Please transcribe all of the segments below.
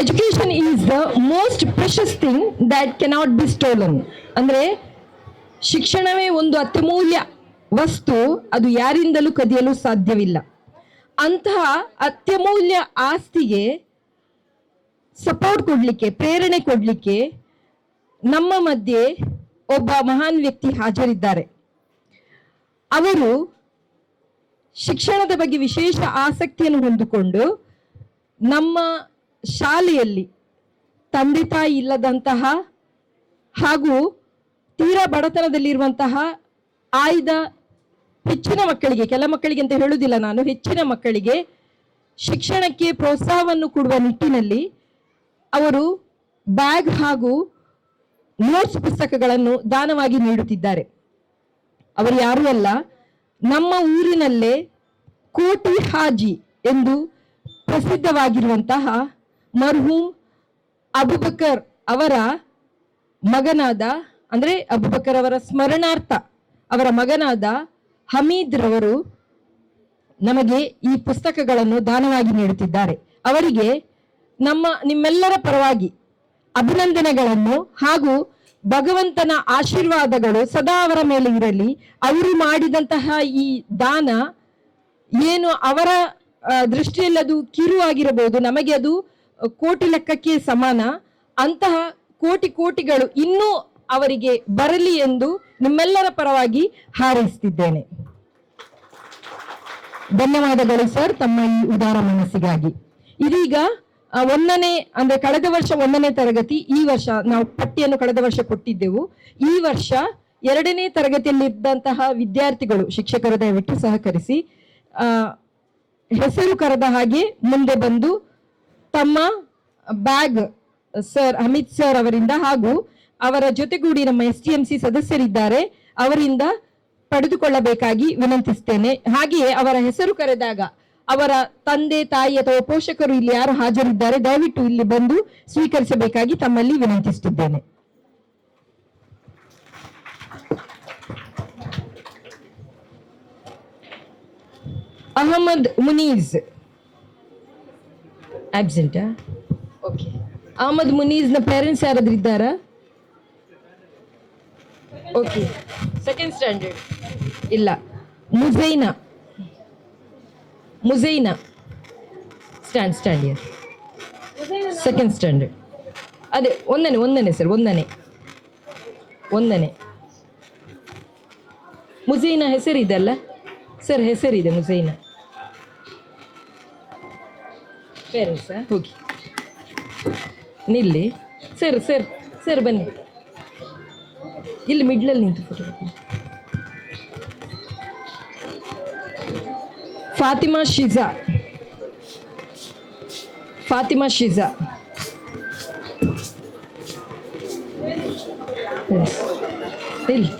Education is the most precious thing that cannot be stolen ಅಂದರೆ ಶಿಕ್ಷಣವೇ ಒಂದು ಅತ್ಯಮೂಲ್ಯ ವಸ್ತು, ಅದು ಯಾರಿಂದಲೂ ಕದಿಯಲು ಸಾಧ್ಯವಿಲ್ಲ. ಅಂತಹ ಅತ್ಯಮೂಲ್ಯ ಆಸ್ತಿಗೆ ಸಪೋರ್ಟ್ ಕೊಡಲಿಕ್ಕೆ, ಪ್ರೇರಣೆ ಕೊಡಲಿಕ್ಕೆ ನಮ್ಮ ಮಧ್ಯೆ ಒಬ್ಬ ಮಹಾನ್ ವ್ಯಕ್ತಿ ಹಾಜರಿದ್ದಾರೆ. ಅವರು ಶಿಕ್ಷಣದ ಬಗ್ಗೆ ವಿಶೇಷ ಆಸಕ್ತಿಯನ್ನು ಹೊಂದಿಕೊಂಡು ನಮ್ಮ ಶಾಲೆಯಲ್ಲಿ ತಂದೆ ತಾಯಿ ಇಲ್ಲದಂತಹ ಹಾಗೂ ತೀರಾ ಬಡತನದಲ್ಲಿರುವಂತಹ ಆಯ್ದ ಹೆಚ್ಚಿನ ಮಕ್ಕಳಿಗೆ, ಕೆಲ ಮಕ್ಕಳಿಗೆ ಅಂತ ಹೇಳುವುದಿಲ್ಲ ನಾನು, ಹೆಚ್ಚಿನ ಮಕ್ಕಳಿಗೆ ಶಿಕ್ಷಣಕ್ಕೆ ಪ್ರೋತ್ಸಾಹವನ್ನು ಕೊಡುವ ನಿಟ್ಟಿನಲ್ಲಿ ಅವರು ಬ್ಯಾಗ್ ಹಾಗೂ ನೋಟ್ಸ್ ಪುಸ್ತಕಗಳನ್ನು ದಾನವಾಗಿ ನೀಡುತ್ತಿದ್ದಾರೆ. ಅವರು ಯಾರು ಅಲ್ಲ, ನಮ್ಮ ಊರಿನಲ್ಲೇ ಕೋಟಿ ಹಾಜಿ ಎಂದು ಪ್ರಸಿದ್ಧವಾಗಿರುವಂತಹ ಮರ್ಹೂಮ್ ಅಬುಬಕರ್ ಅವರ ಮಗನಾದ, ಅಂದ್ರೆ ಅಬುಬಕರ್ ಅವರ ಸ್ಮರಣಾರ್ಥ ಅವರ ಮಗನಾದ ಹಮೀದ್ ರವರು ನಮಗೆ ಈ ಪುಸ್ತಕಗಳನ್ನು ದಾನವಾಗಿ ನೀಡುತ್ತಿದ್ದಾರೆ. ಅವರಿಗೆ ನಮ್ಮ, ನಿಮ್ಮೆಲ್ಲರ ಪರವಾಗಿ ಅಭಿನಂದನೆಗಳನ್ನು ಹಾಗೂ ಭಗವಂತನ ಆಶೀರ್ವಾದಗಳು ಸದಾ ಅವರ ಮೇಲೆ ಇರಲಿ. ಅವರು ಮಾಡಿದಂತಹ ಈ ದಾನ ಏನು ಅವರ ದೃಷ್ಟಿಯಲ್ಲಿ ಅದು ಕಿರು ಆಗಿರಬಹುದು ನಮಗೆ ಅದು ಕೋಟಿ ಲೆಕ್ಕಕ್ಕೆ ಸಮಾನ. ಅಂತಹ ಕೋಟಿ ಕೋಟಿಗಳು ಇನ್ನೂ ಅವರಿಗೆ ಬರಲಿ ಎಂದು ನಿಮ್ಮೆಲ್ಲರ ಪರವಾಗಿ ಹಾರೈಸುತ್ತಿದ್ದೇನೆ ಧನ್ಯವಾದಗಳು ಸರ್, ತಮ್ಮ ಈ ಉದಾರ ಮನಸ್ಸಿಗಾಗಿ. ಇದೀಗ ಒಂದನೇ, ಅಂದ್ರೆ ಕಳೆದ ವರ್ಷ ಒಂದನೇ ತರಗತಿ, ಈ ವರ್ಷ ನಾವು ಪಟ್ಟಿಯನ್ನು ಕಳೆದ ವರ್ಷ ಕೊಟ್ಟಿದ್ದೆವು. ಈ ವರ್ಷ ಎರಡನೇ ತರಗತಿಯಲ್ಲಿದ್ದಂತಹ ವಿದ್ಯಾರ್ಥಿಗಳು, ಶಿಕ್ಷಕರು ದಯವಿಟ್ಟು ಸಹಕರಿಸಿ ಹೆಸರು ಕರೆದ ಹಾಗೆ ಮುಂದೆ ಬಂದು ತಮ್ಮ ಬ್ಯಾಗ್, ಸರ್, ಅಮಿತ್ ಸರ್ ಅವರಿಂದ ಹಾಗೂ ಅವರ ಜೊತೆಗೂಡಿ ನಮ್ಮ ಎಸ್ ಟಿ ಎಂ ಸಿ ಸದಸ್ಯರಿದ್ದಾರೆ, ಅವರಿಂದ ಪಡೆದುಕೊಳ್ಳಬೇಕಾಗಿ ವಿನಂತಿಸ್ತೇನೆ. ಹಾಗೆಯೇ ಅವರ ಹೆಸರು ಕರೆದಾಗ ಅವರ ತಂದೆ, ತಾಯಿ ಅಥವಾ ಪೋಷಕರು ಇಲ್ಲಿ ಯಾರು ಹಾಜರಿದ್ದಾರೆ, ದಯವಿಟ್ಟು ಇಲ್ಲಿ ಬಂದು ಸ್ವೀಕರಿಸಬೇಕಾಗಿ ತಮ್ಮಲ್ಲಿ ವಿನಂತಿಸುತ್ತಿದ್ದೇನೆ. ಅಹಮದ್ ಮುನೀಜ್ ಆಬ್ಸೆಂಟಾ ಓಕೆ ಅಹಮದ್ನ ಪೇರೆಂಟ್ಸ್ ಯಾರಾದ್ರೂ ಇದ್ದಾರಾ? ಓಕೆ ಸೆಕೆಂಡ್ ಸ್ಟ್ಯಾಂಡರ್ಡ್ ಇಲ್ಲ. Mujaina Mujaina stand stand year second standard ಅದೇ ಒಂದನೇ ಒಂದನೇ ಸರ್ ಒಂದನೇ. ಒಂದನೇ. ಮುಝೈನಾ ಹೆಸರಿದೆ ಅಲ್ಲ? ಸರ್ ಹೆಸರಿದೆ ಮುಜೈನಾ ಪೇರೆಂಟ್ಸಾ ಹೋಗಿ. ನಿಲ್ಲಿ. ಸರ್ ಸರ್ ಸರ್, ಬನ್ನಿ. ಇಲ್ಲಿ ಮಿಡ್ಲಲ್ಲಿ ನಿಂತು ಫೋಟೋ ಫಾತಿಮಾ ಶಿಜಾ. ಫಾತಿಮಾ ಶಿಜಾ. ಇಲ್ಲಿ.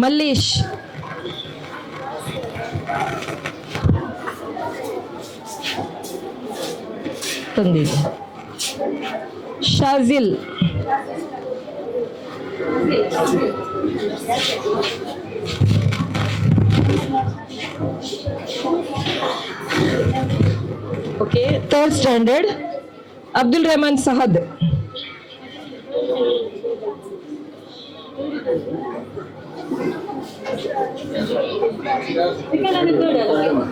Mallesh. ತಂದಿದ್ದೆ Shajil. Okay third standard Abdul Rehman Sahad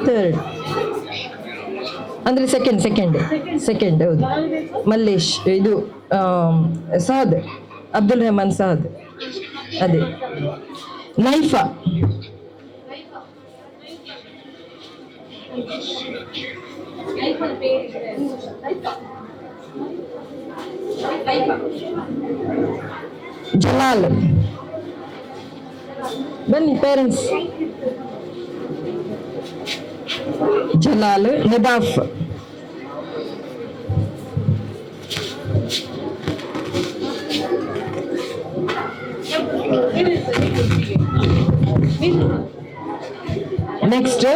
third ಅಂದ್ರೆ ಸೆಕೆಂಡ್ ಸೆಕೆಂಡ್ ಸೆಕೆಂಡ್ ಹೌದು. ಮಲ್ಲೇಶ್, ಇದು ಸಹದ್, ಅಬ್ದುಲ್ ರೆಹಮಾನ್ ಸಹದ್. ಅದೇ. ನೈಫಾ. ಜಲಾಲ್. ಬನ್ನಿ ಪೇರೆಂಟ್ಸ್ ಜಲಾಲ್ ನಿದಾಫ್ ನೆಕ್ಸ್ಟ್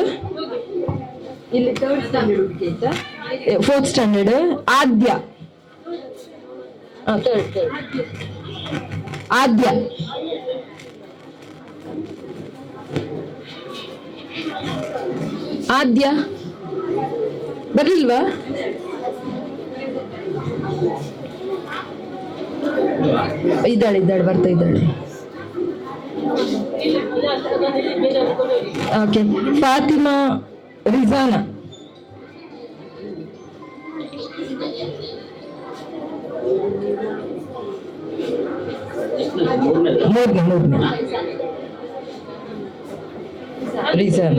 ಇಲ್ಲಿ third standard fourth standard Aadya. Third Aadya. Aadya. ಬರ್ಲಿಲ್ವಾ? ಇದ್ದಾಳೆ ಇದ್ದಾಳೆ ಬರ್ತಾ ಇದ್ದಾಳೆ. ಓಕೆ ಫಾತಿಮಾ ರಿಜಾನಾ ಮೂರನೇ ಮೂರನೇ ರಿಜಾನ್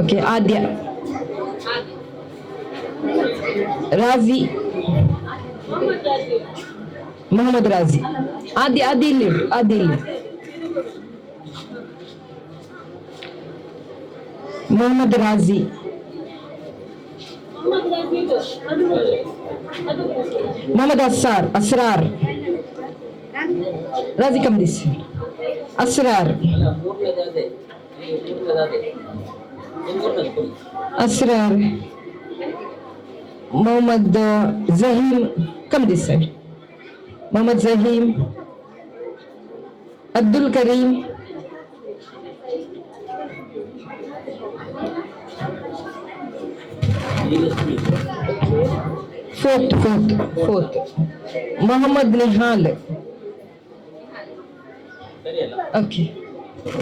ಓಕೆ ಆದ್ಯ ರಾಜಿ ಮೊಹಮ್ಮದ್ ರಾಜಿ ಆದ್ಯ ಆದ್ಯ ಇಲ್ಲಿ ಇಡು, ಆದ್ಯ ಇಲ್ಲಿ ಮೊಹಮ್ಮದ್ ರಾಜಿ Mohammed Assar Asrar Raji come this Asrar Asrar Mohammed Jaheem come this sir Mohammed Jaheem Abdul Kareem fourth fourth fourth Mohammed Nihal okay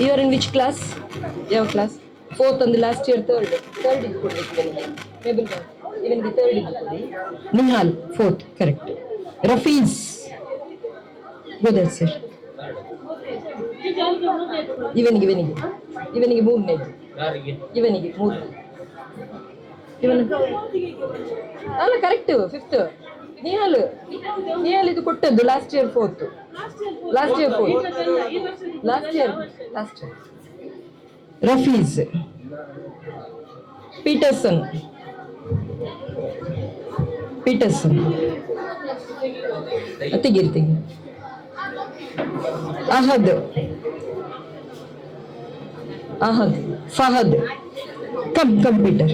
you are in which class ಯಾವ ಕ್ಲಾಸ್ ಫೋರ್ತ್ ಒಂದು last year third third ಇದು ಕೊಡ್ಬೇಕು ಇವನಿಗೆ ಮೇಬಲ್ ಇವನಿಗೆ third ಇದು ಕೊಡಿ Nihal fourth correct ರಫೀಸ್ ಗೋದರ್ ಸರ್ ಇವನಿಗೆ ಇವನಿಗೆ ಇವನಿಗೆ ಮೂರನೇದು ಇವನಿಗೆ ಮೂರು ಇವನು ಅಲ್ಲ ಕರೆಕ್ಟ್ ಫಿಫ್ತ್ ನಿಹಾಲ್ ನಿಹಾಲ್ ಇದು ಕೊಟ್ಟದ್ದು last year fourth last year fourth last year last year Rafi's Peterson Pietersen ತೆಗೀರಿ ತೆಗಿ Ahad. Ahad. ಫಹದ್. Come computer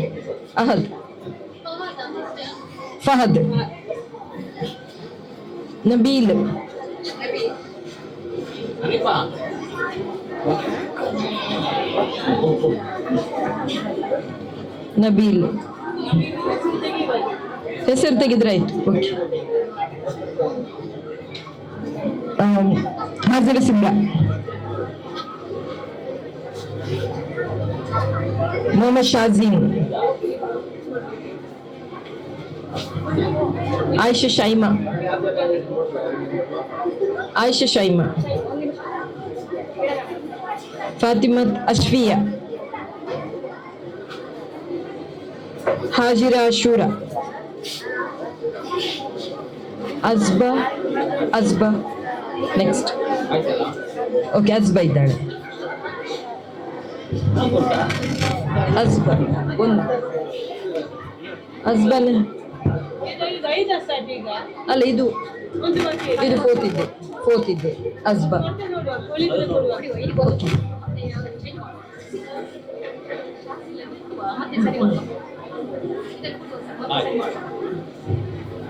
Ahad. ಫಹದ್. Nabeel. Nabeel. ಹೆಸರು ತೆಗೆದ್ರಾಯ್ತು okay. Hazırız İmra. Muhammed Şazin. Ayşe Şayma. Ayşe Şayma. Fatima Aşfiye. Hacira Aşura. Azba, Azba. Next okay Azba ಇದ್ದಾಳೆ. ಅಜ್ಬ ಒಂದು. ಅಜ್ಬನ್ ಅಲ್ಲ ಇದು. ಇದು fourth ಕೋತಿದ್ದೆ fourth ಇದ್ದೆ. ಅಜ್ಬಾ okay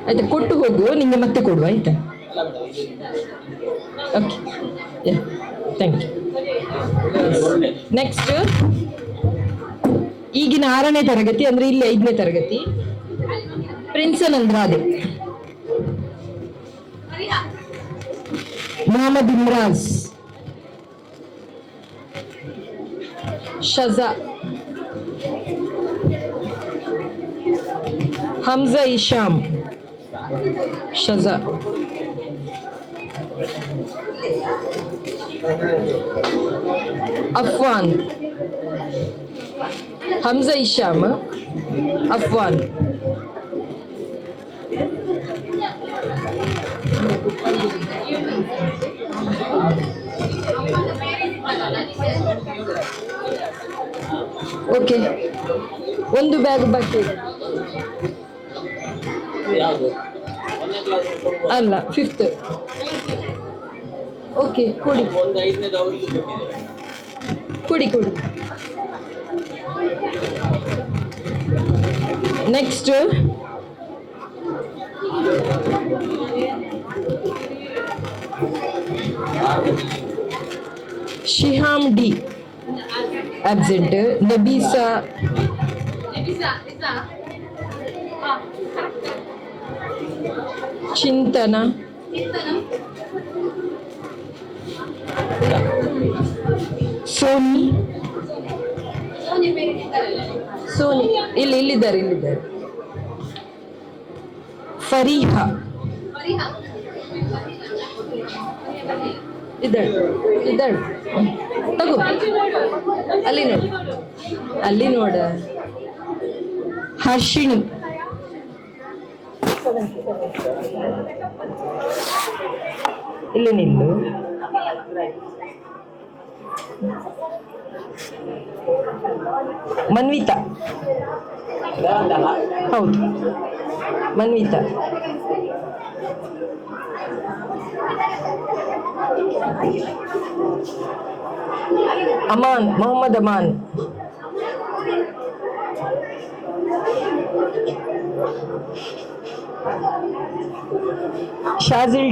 ಆಯ್ತಾ ಕೊಟ್ಟು ಹೋಗು. ನಿಮಗೆ ಮತ್ತೆ ಕೊಡುವ ಆಯ್ತಾ? ಓಕೆ ಥ್ಯಾಂಕ್ ಯು ನೆಕ್ಸ್ಟ್ ಈಗಿನ ಆರನೇ ತರಗತಿ ಅಂದ್ರೆ ಇಲ್ಲಿ ಐದನೇ ತರಗತಿ. ಪ್ರಿನ್ಸನ್ ಅಂದ್ರಾದೆ ಮೊಹಮ್ಮದ್ ಇಮ್ರಾಜ್ ಶಜಾ ಹಮ್ಜಾ ಇಶಾಮ್ ಶಜಾ ಅಫ್ವಾನ್ ಹಮ್ಜಾ ಇಶಾಮ್ ಅಫ್ವಾನ್ ಓಕೆ ಒಂದು ಬ್ಯಾಗ್ ಬಾಕಿ ಇದೆ. ಅಲ್ಲ ಫಿಫ್ತ್ ಓಕೆ ಕೊಡಿ. ಒಂದು ಐದನೇದು ಅವರಿಗೆ ಕೊಡಿ ಕೊಡಿ. Next Shiham D absent Nabisa Chintana Soni. Soni ಇಲ್ಲಿ ಇಲ್ಲಿದ್ದಾರೆ ಇಲ್ಲಿದ್ದಾರೆ. ಫರೀಹಾ? ಇದ್ದಾಳೆ ಇದ್ದಾಳೆ. ತಗೋ. ಅಲ್ಲಿ ನೋಡಿ. ಅಲ್ಲಿ ನೋಡ. ಹರ್ಷಿಣಿ. ಇಲ್ಲಿ ನಿಲ್ಲು. ಮನ್ವಿತಾ ಹೌದು ಮನ್ವಿತಾ ಅಮಾನ್ ಮೊಹಮ್ಮದ್ ಅಮಾನ್ ಶಾಜಿಲ್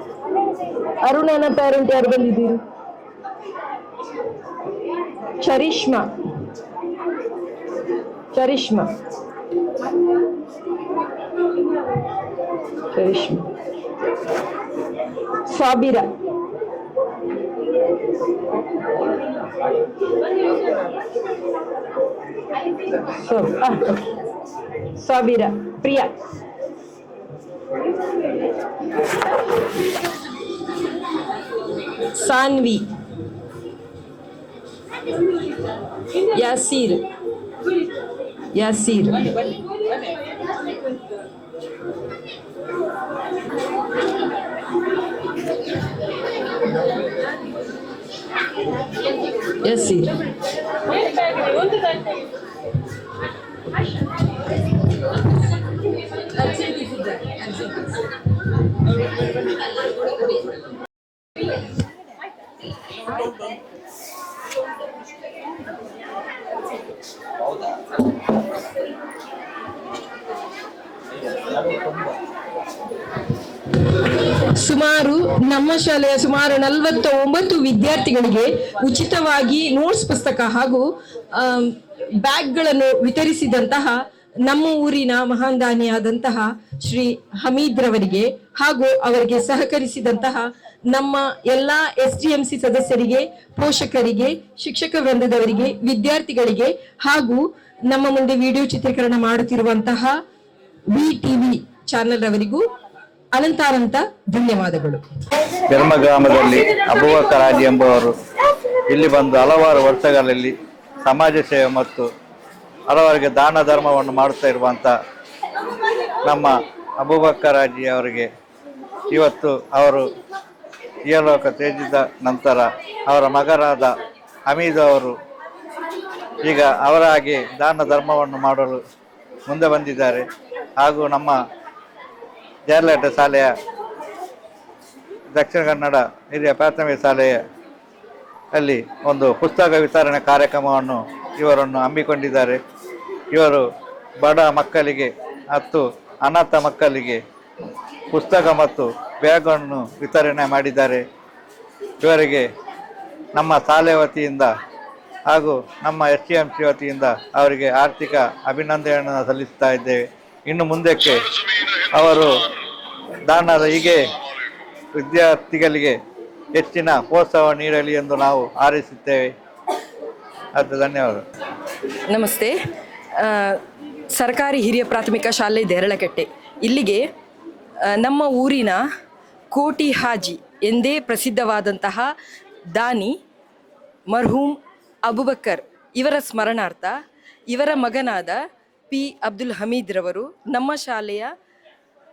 ಅರುಣ ಅರುಣನ ಪ್ಯಾರೆಂಟ್ ಯಾರು ಬಂದಿದ್ದೀರಿ? ಚರಿಷ್ಮಾ. ಚರಿಷ್ಮಾ. ಚರಿಷ್ಮಾ. ಸಾಬಿರಾ ಸೊ ಸಾವಿರ Priya. Sanvi. Yasir. Yasir. Yasir. ಶಾಲೆಯ ಸುಮಾರು ನಲವತ್ತ ಒಂಬತ್ತು ವಿದ್ಯಾರ್ಥಿಗಳಿಗೆ ಉಚಿತವಾಗಿ ನೋಟ್ಸ್ ಪುಸ್ತಕ ಹಾಗೂ ಬ್ಯಾಗ್ಗಳನ್ನು ವಿತರಿಸಿದಂತಹ ನಮ್ಮ ಊರಿನ ಮಹಾನ್ ದಾನಿಯಾದಂತಹ ಶ್ರೀ ಹಮೀದ್ ರವರಿಗೆ ಹಾಗೂ ಅವರಿಗೆ ಸಹಕರಿಸಿದಂತಹ ನಮ್ಮ ಎಲ್ಲಾ ಎಸ್ ಡಿ ಎಂ ಸಿ ಸದಸ್ಯರಿಗೆ, ಪೋಷಕರಿಗೆ, ಶಿಕ್ಷಕ ವೃಂದದವರಿಗೆ, ವಿದ್ಯಾರ್ಥಿಗಳಿಗೆ ಹಾಗೂ ನಮ್ಮ ಮುಂದೆ ವಿಡಿಯೋ ಚಿತ್ರೀಕರಣ ಮಾಡುತ್ತಿರುವಂತಹ ವಿ ಟಿವಿ ಚಾನೆಲ್ ಅವರಿಗೂ ಅನಂತಾನಂತ ಧನ್ಯವಾದಗಳು. ಬೆರ್ಮ ಗ್ರಾಮದಲ್ಲಿ ಅಬುವ ಎಂಬುವರು ಇಲ್ಲಿ ಬಂದು ಹಲವಾರು ವರ್ಷಗಳಲ್ಲಿ ಸಮಾಜ ಸೇವೆ ಮತ್ತು ಹಲವರಿಗೆ ದಾನ ಧರ್ಮವನ್ನು ಮಾಡುತ್ತಾ ಇರುವಂಥ ನಮ್ಮ ಅಬುಬಕ್ಕರಾಜಿ ಅವರಿಗೆ ಇವತ್ತು ಅವರು ಇಹಲೋಕ ತ್ಯಜಿದ ನಂತರ ಅವರ ಮಗನಾದ ಹಮೀದ್ ಅವರು ಈಗ ಅವರಾಗಿ ದಾನ ಧರ್ಮವನ್ನು ಮಾಡಲು ಮುಂದೆ ಬಂದಿದ್ದಾರೆ. ಹಾಗೂ ನಮ್ಮ ಜಯಲಲಿತ ಶಾಲೆಯ ದಕ್ಷಿಣ ಕನ್ನಡ ಹಿರಿಯ ಪ್ರಾಥಮಿಕ ಶಾಲೆಯ ಅಲ್ಲಿ ಒಂದು ಪುಸ್ತಕ ವಿತರಣೆ ಕಾರ್ಯಕ್ರಮವನ್ನು ಇವರನ್ನು ಹಮ್ಮಿಕೊಂಡಿದ್ದಾರೆ. ಇವರು ಬಡ ಮಕ್ಕಳಿಗೆ ಮತ್ತು ಅನಾಥ ಮಕ್ಕಳಿಗೆ ಪುಸ್ತಕ ಮತ್ತು ಬ್ಯಾಗನ್ನು ವಿತರಣೆ ಮಾಡಿದ್ದಾರೆ. ಇವರಿಗೆ ನಮ್ಮ ಶಾಲೆ ವತಿಯಿಂದ ಹಾಗೂ ನಮ್ಮ ಎಸ್ ಟಿ ಎಂ ಸಿ ವತಿಯಿಂದ ಅವರಿಗೆ ಆರ್ಥಿಕ ಅಭಿನಂದನೆಯನ್ನು ಸಲ್ಲಿಸ್ತಾ ಇದ್ದೇವೆ. ಇನ್ನು ಮುಂದಕ್ಕೆ ಅವರು ದಾನದ ಹೀಗೆ ವಿದ್ಯಾರ್ಥಿಗಳಿಗೆ ಹೆಚ್ಚಿನ ಪ್ರೋತ್ಸಾಹ ನೀಡಲಿ ಎಂದು ನಾವು ಹಾರೈಸುತ್ತೇವೆ. ಅದು ಧನ್ಯವಾದ. ನಮಸ್ತೆ. ಸರ್ಕಾರಿ ಹಿರಿಯ ಪ್ರಾಥಮಿಕ ಶಾಲೆ ದೇರಳಕಟ್ಟೆ ಇಲ್ಲಿಗೆ ನಮ್ಮ ಊರಿನ ಕೋಟಿ ಹಾಜಿ ಎಂದೇ ಪ್ರಸಿದ್ಧವಾದಂತಹ ದಾನಿ ಮರ್ಹೂಮ್ ಅಬುಬಕ್ಕರ್ ಇವರ ಸ್ಮರಣಾರ್ಥ ಇವರ ಮಗನಾದ ಪಿ. ಅಬ್ದುಲ್ ಹಮೀದ್ ರವರು ನಮ್ಮ ಶಾಲೆಯ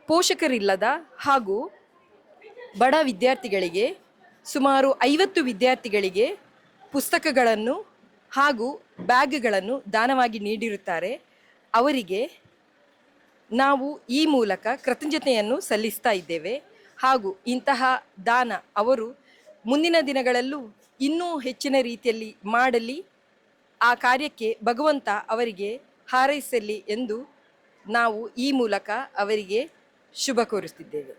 ಪೋಷಕರಿಲ್ಲದ ಹಾಗೂ ಬಡ ವಿದ್ಯಾರ್ಥಿಗಳಿಗೆ ಸುಮಾರು ಐವತ್ತು ವಿದ್ಯಾರ್ಥಿಗಳಿಗೆ ಪುಸ್ತಕಗಳನ್ನು ಹಾಗೂ ಬ್ಯಾಗ್ಗಳನ್ನು ದಾನವಾಗಿ ನೀಡಿರುತ್ತಾರೆ. ಅವರಿಗೆ ನಾವು ಈ ಮೂಲಕ ಕೃತಜ್ಞತೆಯನ್ನು ಸಲ್ಲಿಸ್ತಾ ಇದ್ದೇವೆ. ಹಾಗೂ ಇಂತಹ ದಾನ ಅವರು ಮುಂದಿನ ದಿನಗಳಲ್ಲೂ ಇನ್ನೂ ಹೆಚ್ಚಿನ ರೀತಿಯಲ್ಲಿ ಮಾಡಲಿ. ಆ ಕಾರ್ಯಕ್ಕೆ ಭಗವಂತ ಅವರಿಗೆ ಹಾರೈಸಲಿ ಎಂದು ನಾವು ಈ ಮೂಲಕ ಅವರಿಗೆ ಶುಭ ಕೋರುತ್ತಿದ್ದೇವೆ